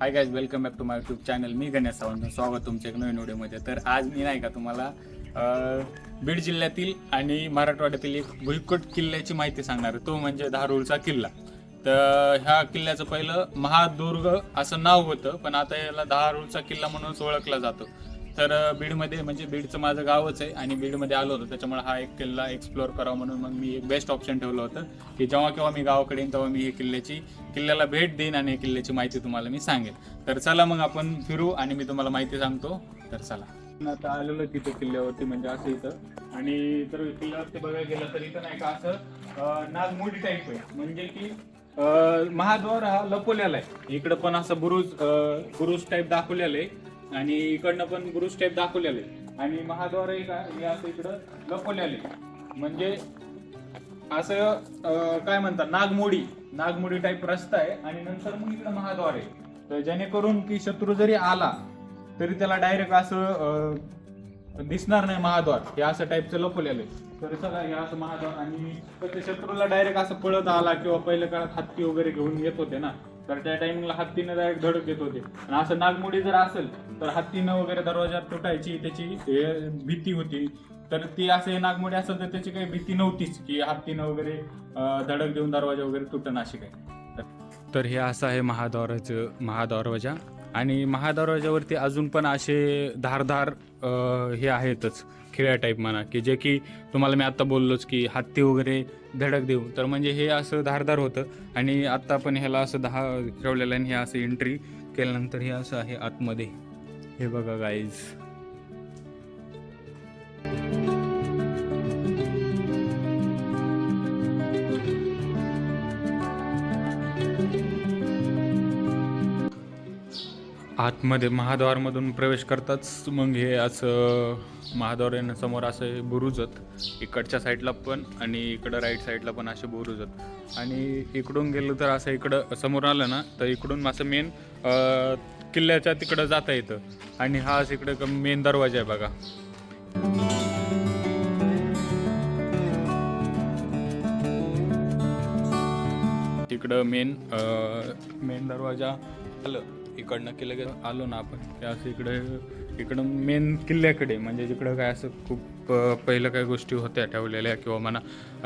Hi guys welcome back to my YouTube channel मी गणेश सावंत. स्वागत तुमच्या एक नवीन व्हिडिओमध्ये. तर आज मी नाही का तुम्हाला बीड जिल्ह्यातील आणि मराठवाड्यातील एक भुईकोट किल्ल्याची माहिती सांगणार आहे. तो म्हणजे धारूरचा किल्ला. तर ह्या किल्ल्याचं पहिलं महादुर्ग असं नाव होतं पण आता याला धारूरचा किल्ला म्हणूनच ओळखला जातो. तर बीडमध्ये म्हणजे बीडचं माझं गावच आहे आणि बीडमध्ये आलो होतो. त्याच्यामुळे हा एक किल्ला एक्सप्लोअर करावा म्हणून मग मी एक बेस्ट ऑप्शन ठेवलं होतं. की जेव्हा केव्हा मी गावाकडे येईन तेव्हा मी हे किल्ल्याची किल्ल्याला भेट देईन आणि किल्ल्याची माहिती तुम्हाला मी सांगेन. तर चला मग आपण फिरू आणि मी तुम्हाला माहिती सांगतो. तर चला. आता आलेलो तिथं किल्ल्यावरती म्हणजे असं इथं. आणि तर किल्ल्यावरती बघायला गेलं तर इथं नाही का असं नाग नागमोडी टाईप आहे. म्हणजे की महाद्वार हा लपवलेला आहे. इकडं पण असं बुरुज बुरुज टाईप दाखवलेलं आहे. आणि इकडनं पण बुरुज टाईप दाखवलेले. आणि महाद्वार आहे हे असं इकडं लपवलेलं. म्हणजे असं अं, काय म्हणतात नागमोडी नागमोडी टाईप रस्ता आहे. आणि नंतर मग इकडं महाद्वार आहे. तर जेणेकरून की शत्रू जरी आला तरी त्याला डायरेक्ट असं अं, दिसणार नाही महाद्वार. हे असं टाईपचं लपवलेलं आहे. तर सगळं हे असं महाद्वार. आणि तर शत्रूला डायरेक्ट असं पळत आला किंवा पहिल्या काळात हत्ती वगैरे घेऊन येत होते ना. तर त्या टायमिंगला हत्तीनं डायरेक्ट धडक देत होते. आणि असं नागमोडी जर असेल तर हत्तीनं वगैरे दरवाजा तुटायची त्याची हे भीती होती. तर ती असं हे नागमोडी असेल तर त्याची काही भीती नव्हतीच की हत्तीनं वगैरे धडक देऊन दरवाजा वगैरे तुटणं अशी काही तर हे असं आहे महाद्वाराचं महादरवाजा आणि महादरवाजावरती अजून पण असे धारधार हे आहेतच खिळ्या टाईप म्हणा की जे की तुम्हाला मी आत्ता बोललोच की हत्ती वगैरे धडक देऊ. तर म्हणजे हे असं धारदार होतं. आणि आत्ता पण ह्याला असं दहा ठेवलेलं आहे आणि हे असं एंट्री केल्यानंतर हे असं आहे आतमध्ये. हे बघा गाईज आतमध्ये महाद्वारमधून प्रवेश करताच मग हे असं महाद्वार समोर हे बुरुजत इकडच्या साईडला पण आणि इकडं राईट साईडला पण असे बुरुजत आणि इकडून गेलं तर असं इकडं समोर आलं ना तर इकडून असं मेन किल्ल्याच्या तिकडं जाता येतं. आणि हा असं मेन दरवाजा आहे बघा. तिकडं मेन मेन दरवाजा आलं. इकडनं किल्ले आलो ना आपण. की असं इकडे इकडं मेन किल्ल्याकडे म्हणजे जिकडं काय असं खूप पहिलं काही गोष्टी होत्या ठेवलेल्या किंवा म्हणा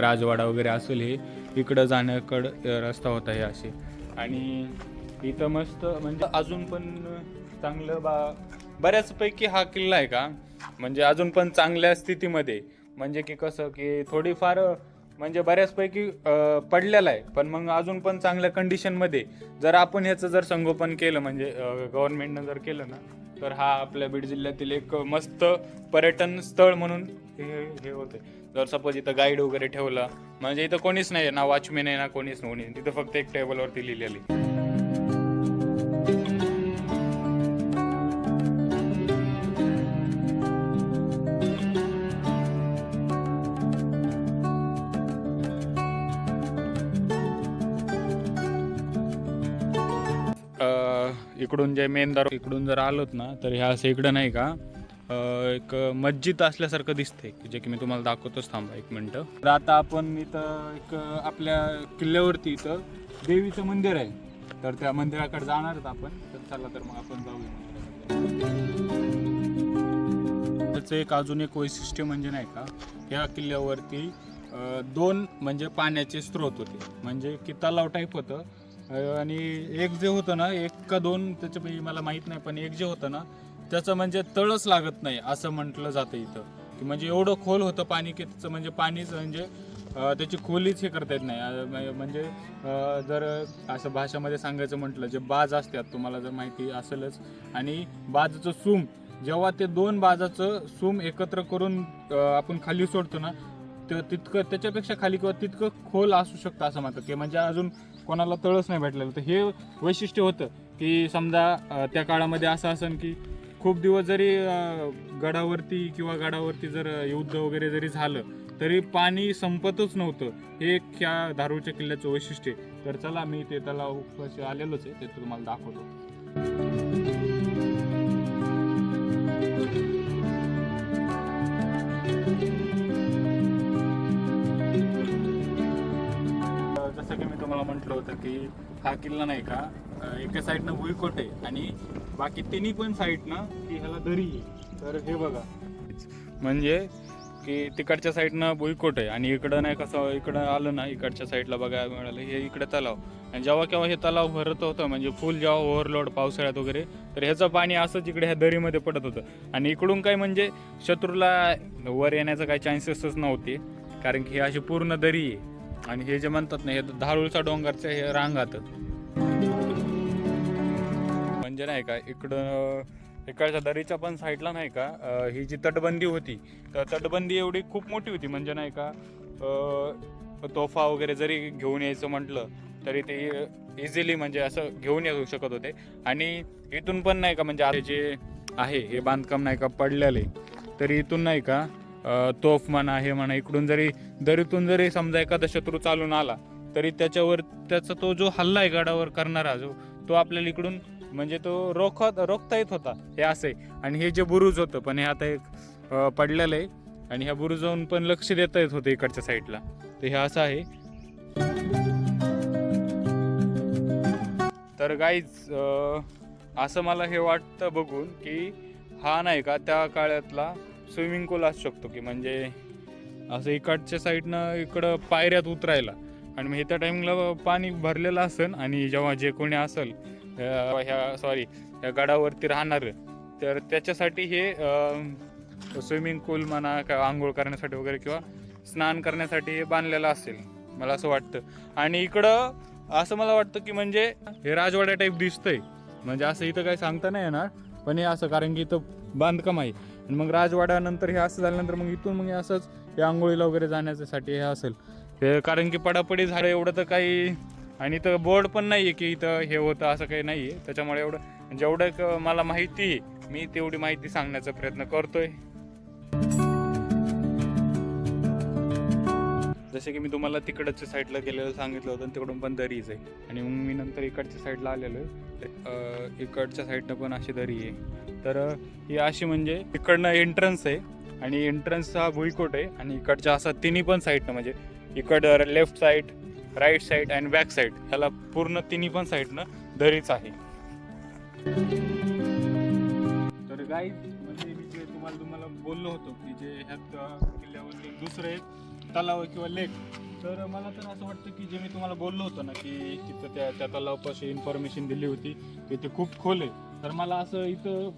राजवाडा वगैरे असेल हे इकडं जाण्याकडं रस्ता होता हे असे. आणि इथं मस्त म्हणजे अजून पण चांगलं बा बऱ्याचपैकी हा किल्ला आहे का? म्हणजे अजून पण चांगल्या स्थितीमध्ये. म्हणजे की कसं की थोडीफार म्हणजे बऱ्याचपैकी पडलेला आहे. पण मग अजून पण चांगल्या कंडिशनमध्ये जर आपण ह्याचं जर संगोपन केलं म्हणजे गव्हर्नमेंटनं जर केलं ना तर हा आपल्या बीड जिल्ह्यातील एक मस्त पर्यटन स्थळ म्हणून हे हे होते जर सपोज इथं गाईड वगैरे ठेवला म्हणजे इथं कोणीच नाही ना वॉचमॅन आहे ना कोणीच कोणी तिथं फक्त एक टेबलवरती लिहिलेली इकडून जे मेन दार इकडून जर आलोत ना तर ह्या असं इकडं नाही का एक मस्जिद असल्यासारखं दिसते जे की मी तुम्हाला दाखवतोच थांबा एक मिनटं. तर आता आपण इथं एक आपल्या किल्ल्यावरती इथं देवीचं मंदिर आहे. तर त्या मंदिराकडे जाणार आपण. तर चला तर मग आपण जाऊया त्याचं एक अजून एक वैशिष्ट्य म्हणजे नाही का या किल्ल्यावरती दोन म्हणजे पाण्याचे स्रोत होते. म्हणजे की तलाव टाईप होतं आणि एक जे होतं ना एक का दोन त्याच्यापैकी मला माहीत नाही पण एक जे होतं ना त्याचं म्हणजे तळच लागत नाही असं म्हटलं जातं इथं. की म्हणजे एवढं खोल होतं पाणी की त्याचं म्हणजे पाणीच म्हणजे त्याची खोलीच हे करता येत नाही. म्हणजे जर असं भाषामध्ये सांगायचं म्हटलं जे बाज असतात तुम्हाला जर माहिती असेलच. आणि बाजचं सूम जेव्हा ते दोन बाजाचं सूम एकत्र करून आपण खाली सोडतो ना तर तितकं त्याच्यापेक्षा खाली किंवा तितकं खोल असू शकतं असं म्हणतात. की म्हणजे अजून कोणाला तळच नाही भेटलेलं. तर हे वैशिष्ट्य होतं की समजा त्या काळामध्ये असं असन की खूप दिवस जरी गडावरती किंवा गडावरती जर युद्ध वगैरे जरी झालं तरी पाणी संपतच नव्हतं. हे एक ह्या धारूरच्या किल्ल्याचं वैशिष्ट्य तर चला मी ते तलाव आलेलोच आहे. ते तुम्हाला दाखवतो. मला म्हटलं होतं की हा किल्ला नाही का? एका साईडनं भुईकोट आहे आणि बाकी तिन्ही पण साईडनं की ह्याला दरी आहे. तर हे बघा. म्हणजे की तिकडच्या साईडनं भुईकोट आहे आणि इकडं नाही कसं इकडं आलं ना इकडच्या साईडला बघायला मिळालं हे इकडे तलाव. आणि जेव्हा केव्हा हे तलाव भरत होतं म्हणजे फुल जेव्हा ओव्हरलोड पावसाळ्यात वगैरे तर ह्याचं पाणी असंच इकडे ह्या दरीमध्ये पडत होतं. आणि इकडून काय म्हणजे शत्रूला वर येण्याचा काही चान्सेसच नव्हते कारण की हे अशी पूर्ण दरी आहे. आणि हे जे म्हणतात ना हे धारूळचा डोंगरचं हे रांगात. म्हणजे नाही का इकडं इकडच्या दरीच्या पण साईडला नाही का ही जी तटबंदी होती तर तटबंदी एवढी खूप मोठी होती. म्हणजे नाही का तोफा वगैरे जरी घेऊन यायचं म्हटलं तरी ते इझिली म्हणजे असं घेऊन येऊ शकत होते. आणि इथून पण नाही का म्हणजे आता जे आहे हे बांधकाम नाही का पडलेले. तरी इथून नाही का तोफ म्हणा हे म्हणा इकडून जरी दरीतून जरी समजा एखादा शत्रू चालून आला तरी त्याच्यावर त्याचा तो जो हल्ला आहे गडावर करणारा जो तो आपल्याला इकडून म्हणजे तो रोखत रोखता येत होता हे असं आहे. आणि हे जे बुरुज होतं पण हे आता एक पडलेलं आहे. आणि ह्या बुरुजावून पण लक्ष देता येत होतं इकडच्या साईडला. तर हे असं आहे. तर गाईज असं मला हे वाटतं बघून की हा नाही का त्या काळातला स्विमिंग पूल असू शकतो की म्हणजे असं इकडच्या साईडनं इकडं पायऱ्यात उतरायला. आणि मग त्या टाइमला पाणी भरलेलं असेल आणि जेव्हा जे कोणी असेल ह्या सॉरी ह्या गडावरती राहणार तर त्याच्यासाठी हे स्विमिंग पूल म्हणा किंवा आंघोळ करण्यासाठी वगैरे किंवा स्नान करण्यासाठी हे बांधलेलं असेल मला असं वाटतं. आणि इकडं असं मला वाटतं की म्हणजे हे राजवाड्या टाईप दिसतंय. म्हणजे असं इथं काही सांगता नाही येणार पण हे असं कारण की इथं बांधकाम आहे. आणि मग राजवाड्यानंतर हे असं झाल्यानंतर मग इथून मग असंच हे आंघोळीला वगैरे जाण्यासाठी हे असेल. हे कारण की पडापडी झालं एवढं तर काही आणि इथं बोर्ड पण नाही आहे की इथं हे होतं असं काही नाही आहे त्याच्यामुळे एवढं जेवढं क- मला माहिती आहे मी तेवढी माहिती सांगण्याचा प्रयत्न करतोय. जसे की मी तुम्हाला तिकडच्या साईडला गेलेलं सांगितलं होतं तिकडून पण दरीच आहे. आणि मग मी नंतर इकडच्या साईडला आलेलो आहे. इकडच्या साईडनं पण अशी दरी आहे. तर ही अशी म्हणजे इकडनं एंट्रन्स आहे. आणि एंट्रन्स हा भुईकोट आहे. आणि इकडच्या असा तिन्ही पण साईडनं म्हणजे इकडं left side right side and back side ह्याला पूर्ण तिन्ही पण साईडनं दरीच आहे. तर गाईज म्हणजे मी जे तुम्हाला तुम्हाला बोललो होतो की जे ह्यात किल्ल्यावर किल्ल्यावरती दुसरं तलाव आहे किंवा लेक तर मला तर असं वाटतं की जे मी तुम्हाला बोललो होतो ना की तिथं त्या त्या तलावापाशी इन्फॉर्मेशन दिली होती की ते खूप खोल आहे. तर मला असं इथं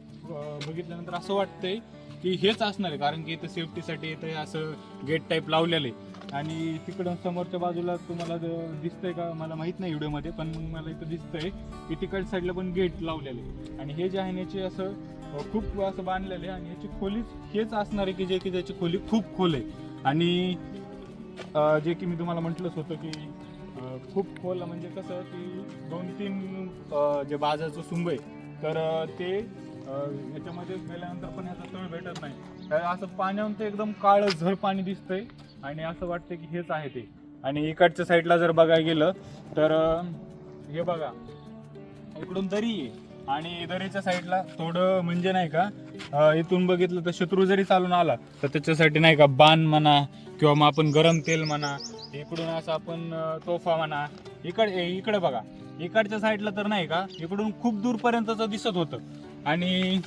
बघितल्यानंतर असं वाटतंय की हेच असणार आहे कारण की इथं सेफ्टीसाठी इथं असं गेट टाईप लावलेलं आहे. आणि तिकडं समोरच्या बाजूला तुम्हाला दिसतंय का मला माहीत नाही व्हिडिओमध्ये पण मला इथं दिसतंय की तिकडच्या साईडला पण गेट लावलेले आहे. आणि हे जे आहे ना याचे असं खूप असं बांधलेले आहे. आणि याची खोली हेच असणार आहे की जे की त्याची खोली खूप खोल आहे. आणि जे की मी तुम्हाला म्हटलंच होतं की खूप खोल म्हणजे कसं की दोन तीन जे बाजाचं सुंब आहे तर ते अं, याच्यामध्ये गेल्यानंतर पण ह्याचा तळ भेटत नाही. तर असं पाण्यावर ते एकदम काळं झर पाणी दिसतंय आणि असं वाटतं की हेच आहे ते. आणि इकडच्या साईडला जर बघायला गेलं तर हे बघा इकडून दरी आहे आणि दरीच्या साईडला थोडं म्हणजे नाही का इथून बघितलं तर शत्रू जरी चालून आला तर त्याच्यासाठी नाही का बाण म्हणा किंवा मग आपण गरम तेल म्हणा इकडून असं आपण तोफा म्हणा इकडे इकडे बघा. इकडच्या साईडला तर नाही का इकडून खूप दूरपर्यंतच दिसत होतं. आणि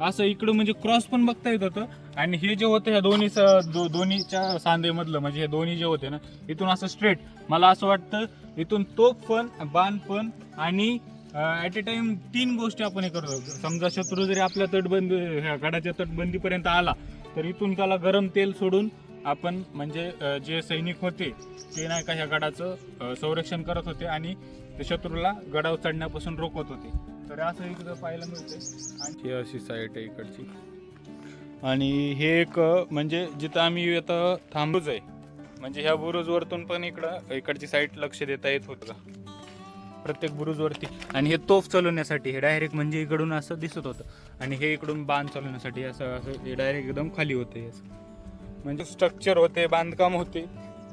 असं इकडं म्हणजे क्रॉस पण बघता येत होतं. आणि हे जे होतं ह्या दोन्ही स- दो- दोन्हीच्या सांधेमधलं म्हणजे हे दोन्ही जे होते ना इथून असं स्ट्रेट मला असं वाटतं इथून तोफ पण बाण पण आणि ॲट अ टाइम तीन गोष्टी आपण हे करतो समजा शत्रू जरी आपल्या तटबंदी ह्या गडाच्या तटबंदीपर्यंत आला तर इथून त्याला गरम तेल सोडून आपण म्हणजे जे सैनिक होते ते नाही का ह्या गडाचं संरक्षण करत होते आणि ते शत्रूला गडावर चढण्यापासून रोखत होते. तर असं इकडं पाहायला मिळते आणि ही अशी साईट आहे इकडची. आणि हे एक म्हणजे जिथं आम्ही आता थांबूच आहे. म्हणजे ह्या बुरुजवरतून पण इकडं इकडची साईट लक्ष देता येत होतं का? प्रत्येक बुरुजवरती आणि हे तोफ चालवण्यासाठी हे डायरेक्ट म्हणजे इकडून असं दिसत होतं. आणि हे इकडून बांध चालवण्यासाठी असं असं हे डायरेक्ट एकदम खाली होतं. असं म्हणजे स्ट्रक्चर होते बांधकाम होते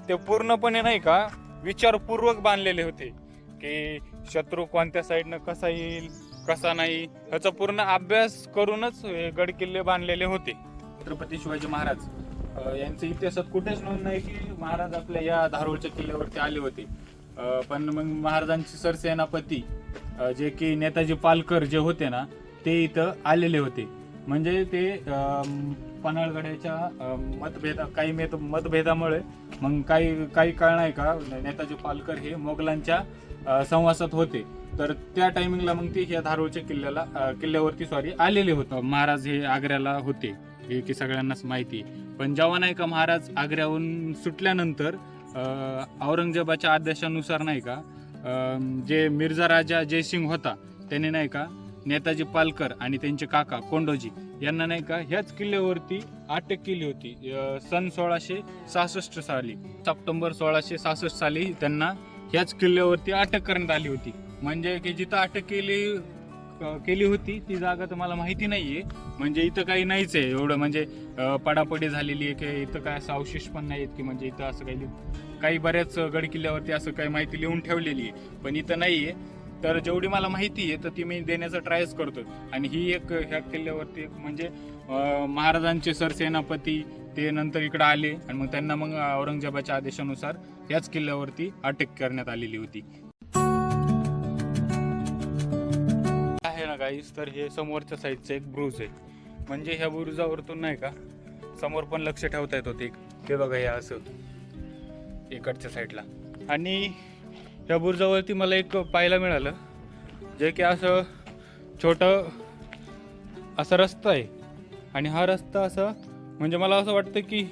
ते पूर्णपणे नाही का विचारपूर्वक बांधलेले होते. की शत्रू कोणत्या साईडनं कसा येईल कसा नाही ह्याचा पूर्ण अभ्यास करूनच हे गड किल्ले बांधलेले होते. छत्रपती शिवाजी महाराज अं, यांच्या इतिहासात कुठेच नोंद नाही की महाराज आपल्या या धारोळच्या किल्ल्यावरती आले होते. पण मग महाराजांचे सरसेनापती जे की नेताजी पालकर जे होते ना ते इथं आलेले होते. म्हणजे ते पन्हाळगड्याच्या पन्हाळगडाच्या मतभेदा काही मेत मतभेदामुळे मग काही काही काळ नाही का नेताजी पालकर हे मोगलांच्या संवासात होते. तर त्या टायमिंगला मग ते ह्या धारूळच्या किल्ल्याला किल्ल्यावरती सॉरी आलेले होते. महाराज हे आग्र्याला होते. हे की सगळ्यांनाच माहिती पण जेव्हा नाही का महाराज आग्र्याहून सुटल्यानंतर औरंगजेबाच्या आदेशानुसार नाही का जे मिर्झा राजा जयसिंग होता त्याने नाही का नेताजी पालकर आणि त्यांचे काका कोंडोजी यांना नाही का ह्याच किल्ल्यावरती अटक केली होती. सन सोळाशे सहासष्ट साली. सप्टेंबर सोळाशे सहासष्ट साली त्यांना ह्याच किल्ल्यावरती अटक करण्यात आली होती. म्हणजे की जिथं अटक केली केली होती ती जागा तर मला माहिती नाहीये. म्हणजे इथं काही नाहीच आहे एवढं. म्हणजे पडापडी झालेली आहे की इथं काय असं अवशेष पण नाही आहेत की म्हणजे इथं असं काही काही बऱ्याच गड किल्ल्यावरती असं काही माहिती लिहून ठेवलेली आहे. पण इथं नाहीये. तर जेवढी मला माहिती आहे तर ती मी देण्याचा ट्रायच करतो आणि ही एक ह्या किल्ल्यावरती एक म्हणजे महाराजांचे सरसेनापती ते नंतर इकडे आले आणि मग त्यांना मग औरंगजेबाच्या आदेशानुसार याच किल्ल्यावरती अटक करण्यात आलेली होती. आहे ना गाईस तर हे समोरच्या साईडचं एक ब्रुज आहे. म्हणजे ह्या बुरुजावरतून नाही का समोर पण लक्ष ठेवता येत होते. ते बघा हे असं इकडच्या साईडला आणि त्या बुरुजावरती मला एक पाहायला मिळालं. जे की असं छोटं असा रस्ता आहे. आणि हा रस्ता असा म्हणजे मला असं वाटतं की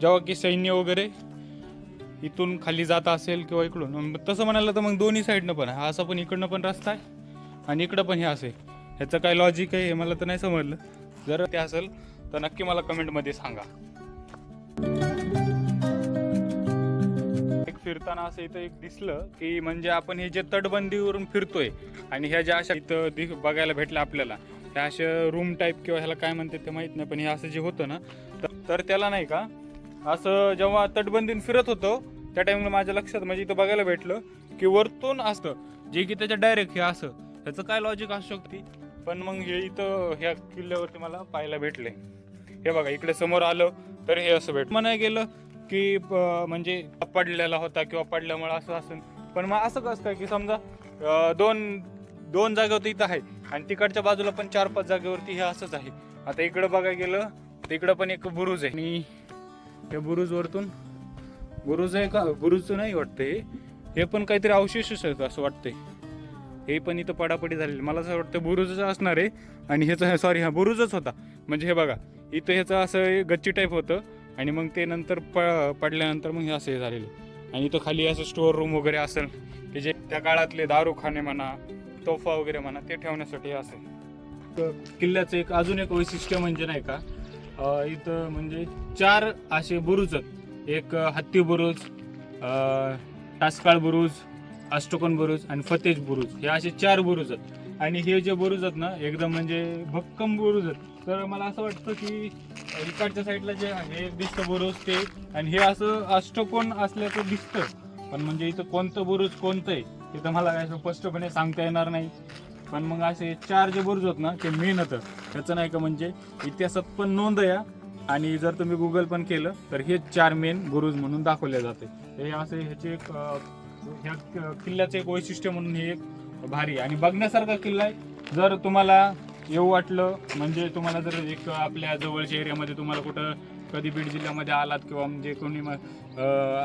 जेव्हा की सैन्य वगैरे इथून खाली जात असेल किंवा इकडून मग तसं म्हणालं तर मग दोन्ही साईडनं पण आहे. हा असा पण इकडनं पण रस्ता आहे आणि इकडं पण हे असे ह्याचं काय लॉजिक आहे हे मला तर नाही समजलं. जर ते असेल तर नक्की मला कमेंटमध्ये सांगा. फिरताना असं इथं एक दिसलं की म्हणजे आपण हे जे तटबंदीवरून फिरतोय आणि ह्या ज्या अशा इथं दि बघायला भेटल्या आपल्याला ह्या अशा रूम टाईप किंवा ह्याला काय म्हणतात ते माहीत नाही पण हे असं जे होतं ना तर- तर त्याला नाही का असं जेव्हा तटबंदीन फिरत होतो त्या टाइमला माझ्या लक्षात म्हणजे इथं बघायला भेटलं की वरतून असतं जे की त्याच्या डायरेक्ट हे असं ह्याचं काय लॉजिक असू शकते? पण मग हे इथं ह्या किल्ल्यावरती मला पाहायला भेटले. हे बघा इकडे समोर आलं तर हे असं भेट म्हणाय गेलं की प- म्हणजे पडलेला होता किंवा पडल्यामुळे असं असं पण मग असं कसं काय की समजा अं, दोन दोन जागेवरती इथं आहे आणि तिकडच्या बाजूला पण चार पाच जागेवरती हे असंच आहे. आता इकडं बघायला गेलं तर इकडं पण एक बुरुज आहे. आणि या बुरुजवरतून बुरुज आहे का? बुरुज नाही वाटतं हे हे पण काहीतरी अवशेषच आहेत असं वाटतंय. हे पण इथं पडापडी झालेली मला असं वाटतं बुरुजच असणार आहे. आणि ह्याचं सॉरी हा बुरुजच होता. म्हणजे हे बघा इथं ह्याचं असं गच्ची टाईप होतं. आणि मग ते नंतर प पडल्यानंतर मग हे असं हे झालेलं. आणि इथं खाली असं स्टोअर रूम वगैरे असेल की जे त्या काळातले दारूखाने म्हणा तोफा वगैरे म्हणा ते ठेवण्यासाठी असेल तर किल्ल्याचं एक अजून एक वैशिष्ट्य म्हणजे नाही का इथं म्हणजे चार असे बुरुज आहेत. एक हत्ती बुरुज अं, टासकाळ बुरुज अष्टकोन बुरुज आणि फतेज बुरुज. हे असे चार बुरुज आहेत. आणि हे जे बुरुज आहेत ना एकदम म्हणजे भक्कम बुरुज आहेत. तर मला असं वाटतं की इकडच्या साईडला जे हे दिसतं बुरुज ते. आणि हे असं अष्टकोन असल्याचं दिसतं. पण म्हणजे इथं कोणतं बुरुज कोणतं आहे हे तर मला काय स्पष्टपणे सांगता येणार नाही. पण मग असे चार जे बुरुज होत ना ते मेन होतं. त्याचं नाही का म्हणजे इतिहासात पण नोंद या आणि जर तुम्ही गुगल पण केलं तर हे चार मेन बुरुज म्हणून दाखवले जाते. हे असे ह्याचे एक ह्या किल्ल्याचं एक वैशिष्ट्य म्हणून हे एक भारी आहे. आणि बघण्यासारखा किल्ला आहे. जर तुम्हाला येऊ वाटलं. म्हणजे तुम्हाला जर एक आपल्या जवळच्या एरियामध्ये तुम्हाला कुठं कधी बीड जिल्ह्यामध्ये आलात किंवा म्हणजे कोणी मग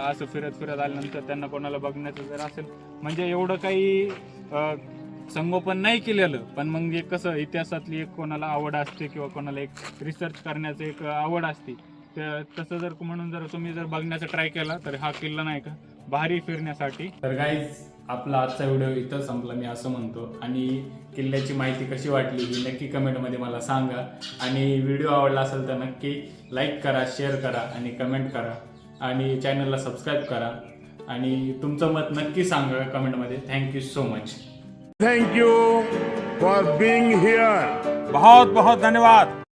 असं फिरत फिरत आल्यानंतर त्यांना कोणाला बघण्याचं जर असेल म्हणजे एवढं काही संगोपन नाही केलेलं. पण मग एक कसं इतिहासातली एक कोणाला आवड असते किंवा कोणाला एक रिसर्च करण्याचं एक आवड असते. तर तसं जर म्हणून जर तुम्ही जर बघण्याचा ट्राय केला तर हा किल्ला नाही का भारी फिरण्यासाठी. तर गाईज आपला आजचा व्हिडिओ इथं संपला मी असं म्हणतो. आणि किल्ल्याची माहिती कशी वाटली ही नक्की कमेंटमध्ये मला सांगा. आणि व्हिडिओ आवडला असेल तर नक्की लाईक करा शेअर करा आणि कमेंट करा. आणि चॅनलला सबस्क्राईब करा. आणि तुमचं मत नक्की सांगा कमेंटमध्ये. Thank you so much you for being here. बहुत बहुत धन्यवाद.